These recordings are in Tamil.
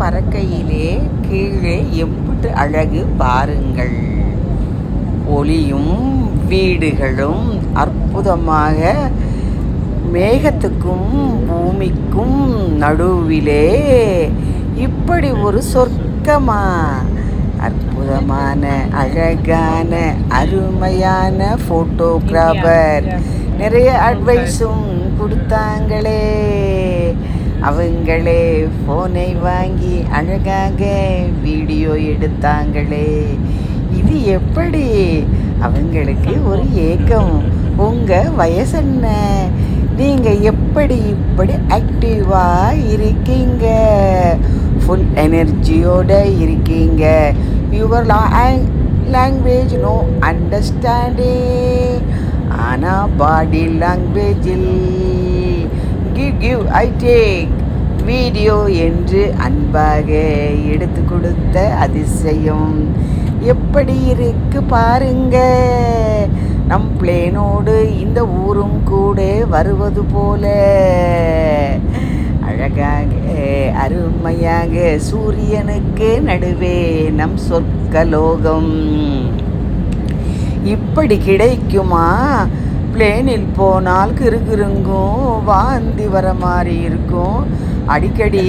பறக்கையிலே கீழே எம்புட்டு அழகு பாருங்கள். ஒளியும் வீடுகளும் அற்புதமாக மேகத்துக்கும் பூமிக்கும் நடுவிலே இப்படி ஒரு சொர்க்கமா? அற்புதமான அழகான அருமையான ஃபோட்டோகிராஃபர் நிறைய அட்வைஸும் கொடுத்தாங்களே. அவங்களே ஃபோனை வாங்கி அழகாக வீடியோ எடுத்தாங்களே. இது எப்படி? அவங்களுக்கு ஒரு ஏக்கம். உங்கள் வயசென்ன நீங்கள் எப்படி இப்படி ஆக்டிவாக இருக்கீங்க? ஃபுல் எனர்ஜியோட இருக்கீங்க. யுவர் லாங்குவேஜ் நோ அண்டர்ஸ்டாண்டிங் ஆனால் பாடி லாங்குவேஜில் give give I take. Video என்று அன்பாக எடுத்து கொடுத்த அதிசயம் எப்படி இருக்கு பாருங்க. நம் பிளேனோடு இந்த ஊரும் கூட வருவது போல. அழகாக அருமையாக சூரியனுக்கு நடுவே நம் சொர்க்கலோகம். இப்படி கிடைக்குமா? பிளேனில் போனால் கிருகிருங்கும் வாந்தி வர மாதிரி இருக்கும். அடிக்கடி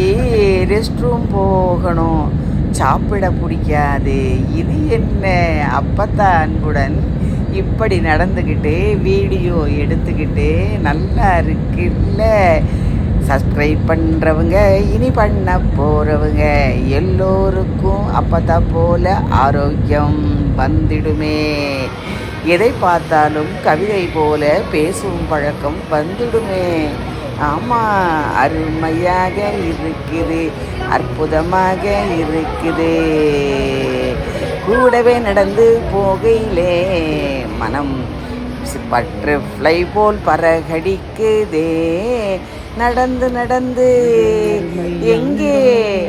ரெஸ்ட் ரூம் போகணும். சாப்பிட பிடிக்காது. இது என்ன? அப்பத்தா அன்புடன் இப்படி நடந்துக்கிட்டு வீடியோ எடுத்துக்கிட்டு நல்லா இருக்குல்ல? சப்ஸ்கிரைப் பண்ணுறவங்க இனி பண்ண போகிறவங்க எல்லோருக்கும் அப்பத்தா போல ஆரோக்கியம் வந்துடுமே. எதை பார்த்தாலும் கவிதை போல பேசும் பழக்கம் வந்துடுமே. ஆமாம் அருமையாக இருக்குது அற்புதமாக இருக்குது. கூடவே நடந்து போகையிலே மனம் பட்டர்ஃப்ளை போல் பறகடிக்குதே நடந்து நடந்து. எங்கே?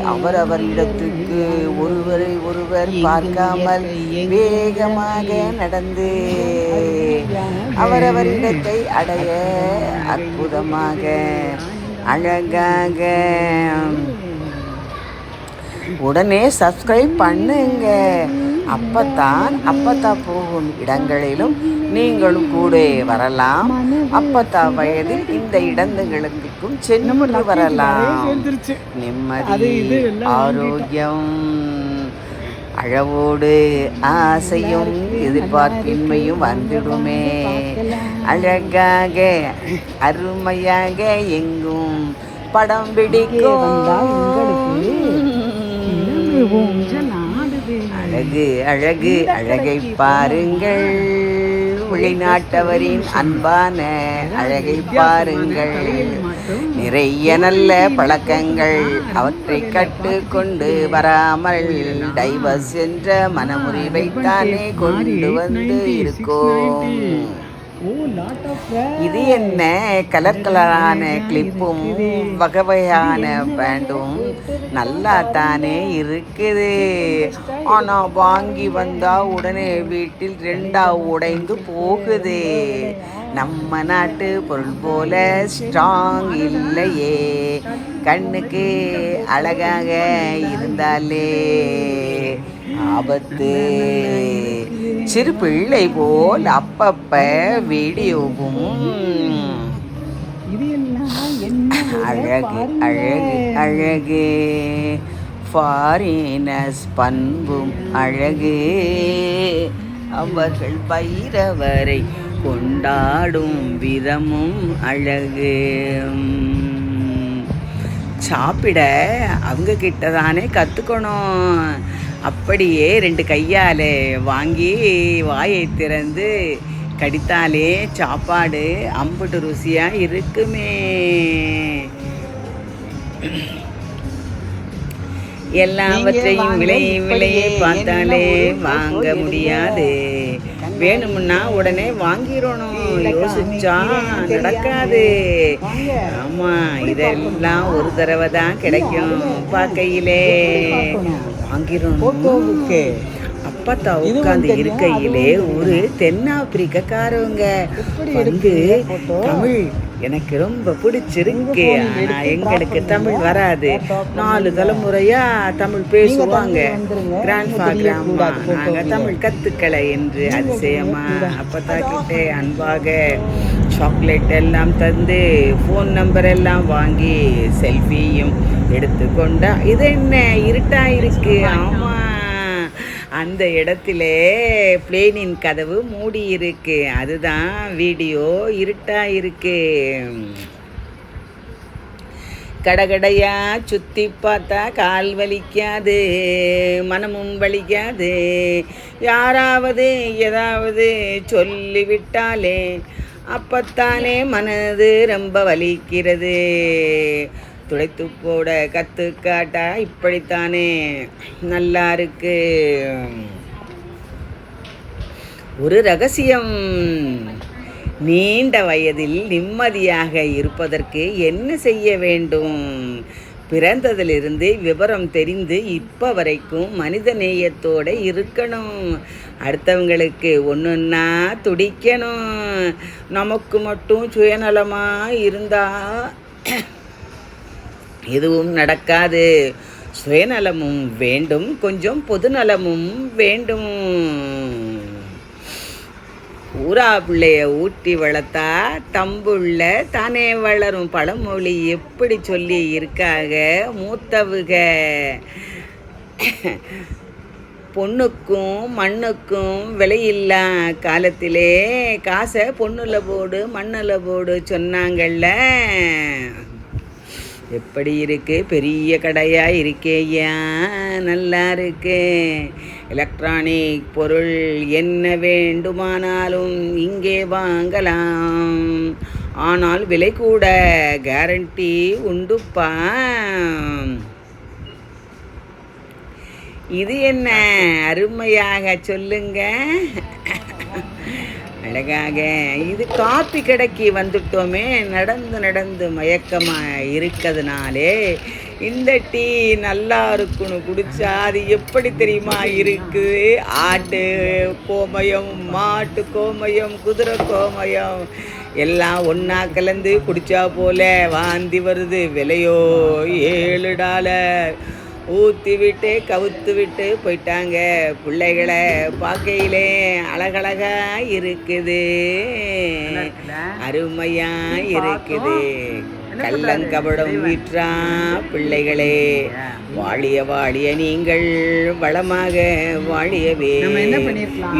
அவரவர் இடத்துக்கு ஒருவரை ஒருவர் பார்க்காமல் வேகமாக நடந்து. அவரவர் இடத்தை அடைய அற்புதமாக அழகாக. உடனே சப்ஸ்கிரைப் பண்ணுங்க. அப்பத்தான் அப்பத்தா போகும் இடங்களிலும் நீங்களும் கூட வரலாம். அப்பத்தா வயதில் இந்த இடங்களுக்கும் சென்று வரலாம். நிம்மதி ஆரோக்கியம் அழவோடு ஆசையும் எதிர்பார்ப்பின்மையும் வந்துடுமே. அழகாக அருமையாக எங்கும் படம் பிடிக்கும். அழகு அழகு அழகை பாருங்கள். வெளிநாட்டவரின் அன்பான அழகை பாருங்கள். நிறைய நல்ல பழக்கங்கள் அவற்றை கட்டுக்கொண்டு வராமல் டைவர்ஸ் என்ற மனமுறிவைத்தானே கொண்டு வந்து இருக்கோம். இது என்ன? கலர் கலரான கிளிப்பும் வகை வகையான பேண்டும் நல்லா தானே இருக்குது. ஆனால் வாங்கி வந்தா உடனே வீட்டில் ரெண்டா உடைந்து போகுது. நம்ம நாட்டு பொருள் போல ஸ்ட்ராங் இல்லையே. கண்ணுக்கு அழகாக இருந்தாலே. ஆபத்து. சிறு பிள்ளை போல் அப்பப்ப வீடியோவும். அழகு அழகு அழகு. ஃபாரினஸ் பண்பும் அழகு. அவர்கள் பைரவரை கொண்டாடும் விதமும் அழகு. சாப்பிட அவங்க கிட்ட தானே கற்றுக்கணும் அப்படியே ரெண்டு கையால் வாங்கி வாயை திறந்து கடித்தாலே சாப்பாடு அம்புட்டு ருசியாக இருக்குமே. எல்லாவற்றையும் விலை விலையை பார்த்தாலே வாங்க முடியாது. வேணும்னா உடனே வாங்கிடணும். யோசிச்சா நடக்காது. ஆமா இதெல்லாம் ஒரு தடவை தான் கிடைக்கும் பார்க்கையிலே. வாங்கிடணும். அப்பத்தா உட்காந்து இருக்கையிலே ஒரு தென்னாப்பிரிக்கக்காரவங்க வந்து தமிழ் எனக்கு ரொம்ப பிடிச்சிருக்கு. ஆனால் எங்களுக்கு தமிழ் வராது. நாலு தலைமுறையா தமிழ் பேசுவாங்க. கிராண்ட்ஃபா கிராமா நாங்கள் தமிழ் கத்துக்கலை என்று அதிசயமா அப்பத்தா கிட்டே அன்பாக சாக்லேட் எல்லாம் தந்து ஃபோன் நம்பர் எல்லாம் வாங்கி செல்ஃபியும் எடுத்துக்கொண்டா. இது என்ன இருட்டா இருக்கு? ஆமா. அந்த இடத்துல பிளேனின் கதவு மூடி இருக்கு அதுதான் வீடியோ இருட்டா இருக்கு. கடகடையா சுத்தி பார்த்தா கால் வலிக்காது மனமும் வலிக்காது. யாராவது ஏதாவது சொல்லிவிட்டாலே அப்பத்தானே மனது ரொம்ப வலிக்கிறது. துடைத்து போட கத்து காட்டா இப்படித்தானே. நல்லா இருக்கு. ஒரு ரகசியம். நீண்ட வயதில் நிம்மதியாக இருப்பதற்கு என்ன செய்ய வேண்டும்? பிறந்ததிலிருந்து விவரம் தெரிந்து இப்போ வரைக்கும் மனித நேயத்தோடு இருக்கணும். அடுத்தவங்களுக்கு ஒன்றுன்னா துடிக்கணும். நமக்கு மட்டும் சுயநலமாக இருந்தால் எதுவும் நடக்காது. சுயநலமும் வேண்டும். கொஞ்சம் பொதுநலமும் வேண்டும். ஊரா பிள்ளைய ஊட்டி வளர்த்தா தம்புள்ள தானே வளரும். பழமொழி எப்படி சொல்லி இருக்காக? மூத்தவுக. பொண்ணுக்கும் மண்ணுக்கும் விலையில்லா காலத்திலே காசை பொண்ணுல போடு மண்ணில் போடு சொன்னாங்கல்ல. எப்படி இருக்கு? பெரிய கடையா இருக்கேயா? நல்லா இருக்கு. எலக்ட்ரானிக் பொருள் என்ன வேண்டுமானாலும் இங்கே வாங்கலாம். ஆனால் விலை கூட கேரண்டி உண்டுப்பா. இது என்ன? அருமையாக சொல்லுங்க. அழகாக. இது காப்பி கடைக்கு வந்துட்டோமே. நடந்து நடந்து மயக்கமாக இருக்கிறதுனாலே இந்த டீ நல்லா இருக்குன்னு குடிச்சா அது எப்படி தெரியுமா இருக்குது ஆட்டு கோமயம் மாட்டு கோமயம் குதிரை கோமயம் எல்லாம் ஒன்றா கலந்து குடிச்சா போல வாந்தி வருது. விலையோ ஏழு டாலர் ஊற்றி விட்டு கவுத்து விட்டு போயிட்டாங்க. பிள்ளைகளை பார்க்கையிலே அழகழகா இருக்குது. அருமையா இருக்குது. கள்ளங்கபடம் வீற்றா பிள்ளைகளே. வாழிய வாழிய நீங்கள் வளமாக வாழியவே.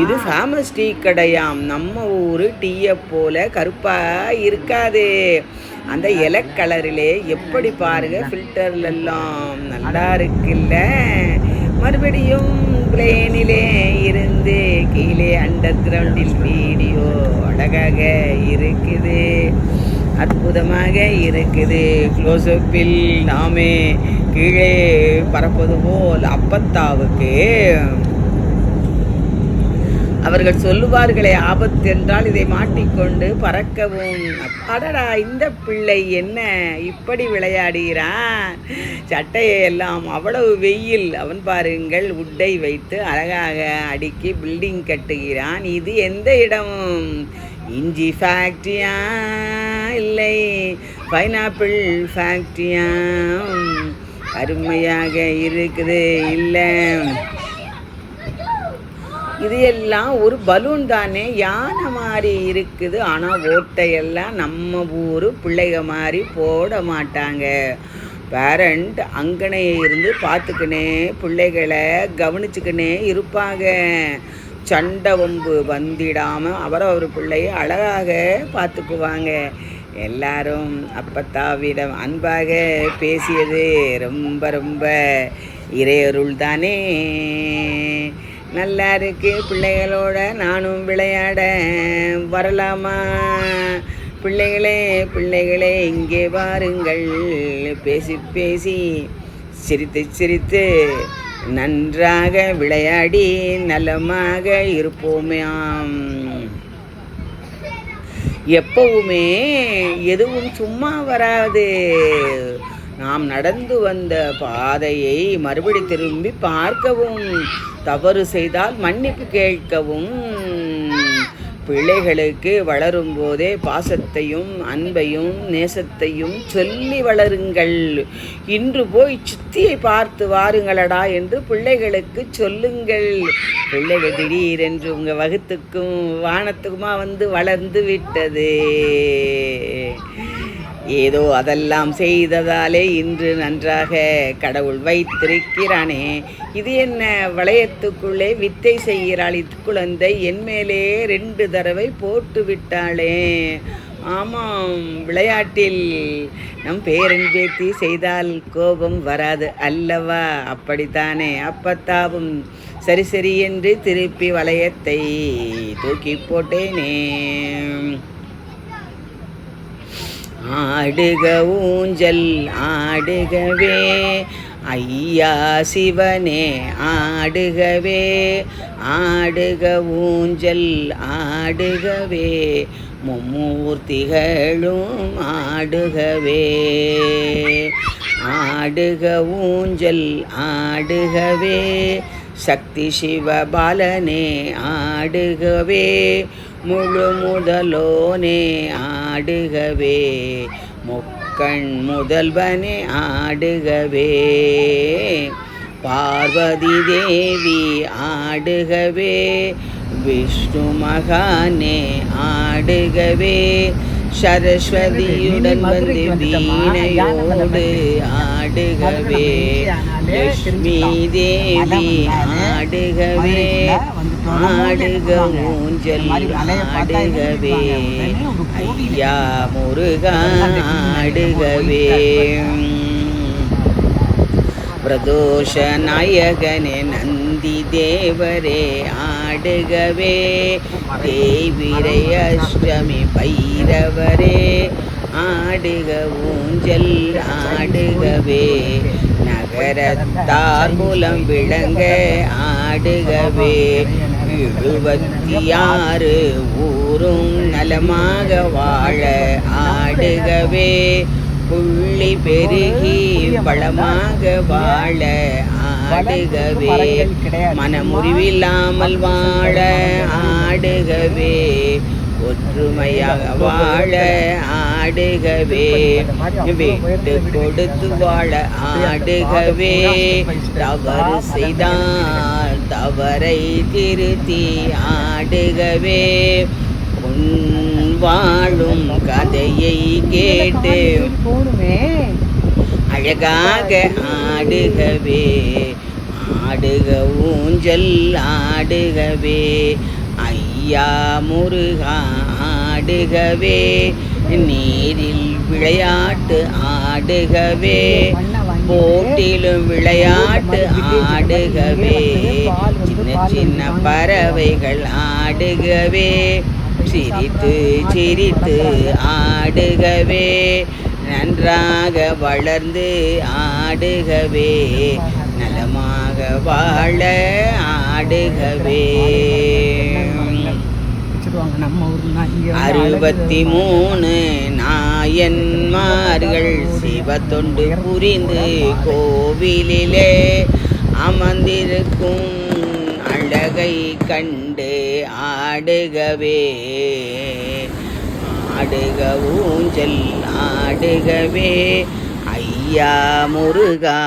இது டீ கடையாம். நம்ம ஊர் டீயை போல கருப்பா இருக்காது. அந்த இலை கலரிலே எப்படி பாருங்க ஃபில்டர்ல எல்லாம் நல்லா இருக்குல்ல. மறுபடியும் பிளேனிலே இருந்து கீழே அண்டர் கிரவுண்டில் வீடியோ அழகாக இருக்குது. அற்புதமாக இருக்குது. க்ளோஸ்அப்பில் நாமே கீழே பறப்பது போல் அப்பத்தாவுக்கு அவர்கள் சொல்லுவார்களே ஆபத்து என்றால் இதை மாட்டிக்கொண்டு பறக்கவும். அடடா இந்த பிள்ளை என்ன இப்படி விளையாடுகிறான்? சட்டையை எல்லாம் அவ்வளவு வெயில். அவன் பாருங்கள் உட்டை வைத்து அழகாக அடுக்கி பில்டிங் கட்டுகிறான். இது எந்த இடமும்? இஞ்சி ஃபேக்ட்ரியா இல்லை பைனாப்பிள் ஃபேக்ட்ரியா அருமையாக இருக்குது. இல்லை. இது எல்லாம் ஒரு பலூன் தானே? யானை மாதிரி இருக்குது. ஆனால் ஓட்டையெல்லாம் நம்ம ஊர் பிள்ளைக மாதிரி போட மாட்டாங்க. பேரண்ட் அங்கனையை இருந்து பார்த்துக்கினே பிள்ளைகளை கவனிச்சுக்கினே இருப்பாங்க. சண்டை வம்பு வந்திடாமல் அவரவர் பிள்ளைய அழகாக பார்த்துக்குவாங்க எல்லாரும் அப்பத்தாவிடம் அன்பாக பேசியது ரொம்ப ரொம்ப இறையருள் தானே. நல்லா இருக்கு. பிள்ளைகளோட நானும் விளையாட வரலாமா? பிள்ளைகளே பிள்ளைகளே இங்கே வாருங்கள். பேசி பேசி சிரித்து சிரித்து நன்றாக விளையாடி நலமாக இருப்போமாம். எப்பவுமே எதுவும் சும்மா வராது. நாம் நடந்து வந்த பாதையை மறுபடி திரும்பி பார்க்கவும் தவறு செய்தால் மன்னிப்பு கேட்கவும். பிள்ளைகளுக்கு வளரும் போதே பாசத்தையும் அன்பையும் நேசத்தையும் சொல்லி வளருங்கள். இன்று போய் சித்தியை பார்த்து வாருங்களடா என்று பிள்ளைகளுக்கு சொல்லுங்கள். பிள்ளைகள் திடீரென்று உங்கள் வகுத்துக்கும் வானத்துக்குமா வந்து வளர்ந்து விட்டது. ஏதோ அதெல்லாம் செய்ததாலே இன்று நன்றாக கடவுள் வைத்திருக்கிறானே. இது என்ன வளையத்துக்குள்ளே வித்தை செய்கிறாள் இக்குழந்தை என் மேலே ரெண்டு தடவை போட்டு விட்டாளே. ஆமாம் விளையாட்டில் நம் பேரன் பேத்தி செய்தால் கோபம் வராது அல்லவா? அப்படித்தானே. அப்பத்தாவும் சரி சரி என்று திருப்பி வளையத்தை தூக்கி போட்டேனே. ஆடுக ஊஞ்சல் ஆடுகவே. ஐயா சிவனே ஆடுகவே. ஆடுக ஊஞ்சல் ஆடுகவே. மும்மூர்த்திகளும் ஆடுகவே. ஆடுக ஊஞ்சல் ஆடுகவே. சக்தி சிவபாலனே ஆடுகவே. முழு முதலோனே ஆடுகவே. முக்கண் முதல்வனே ஆடுகவே. பார்வதி தேவி ஆடுகவே. விஷ்ணு மகானே ஆடுகவே. சரஸ்வதியுடன் வந்து வீணையோடு ஆடுகவே. லட்சுமி தேவி ஆடுகவே. ஆடுக ஊஞ்சல் ஆடுகவே. ஐயா முருகா ஆடுகவே. பிரதோஷ நாயகனே நந்தி தேவரே ஆடுகவே. தேவிரை அஷ்டமி பைரவரே ஆடுக ஊஞ்சல் ஆடுகவே. நகரத்தார் மூலம் விளங்க ஆடுகவே இருபத்தியாறு ஊரும் நலமாக வாழ ஆடுகவே. புள்ளி பெருகி வளமாக வாழ ஆடுகவே. மனமுறிவில்லாமல் வாழ ஆடுகவே. ஒற்றுமையாக வாழ ஆடுகவே. விட்டு கொடுத்து வாழ ஆடுகவே. தவறு செய்தால் தவறை திருத்தி ஆடுகவே உன் வாழும் கதையை கேட்டு அழகாக ஆடுகவே ஆடுக ஊஞ்சல் ஆடுகவே ஐயா முருகா ஆடுகவே நீரில் விளையாட்டு ஆடுகவே போட்டிலும் விளையாட்டு ஆடுகவே. சின்ன சின்ன பறவைகள் ஆடுகவே. சிரித்து சிரித்து ஆடுகவே. நன்றாக வளர்ந்து ஆடுகவே. நலமாக வாழ ஆடுகவே. அறுபத்தி மூணு நாயன்மார்கள் சிவத்தொண்டு புரிந்து கோவிலிலே அமர்ந்திருக்கும் அழகை கண்டு ஆடுகவே. ஆடுக ஊஞ்சல் ஆடுகவே. ஐயா முருகா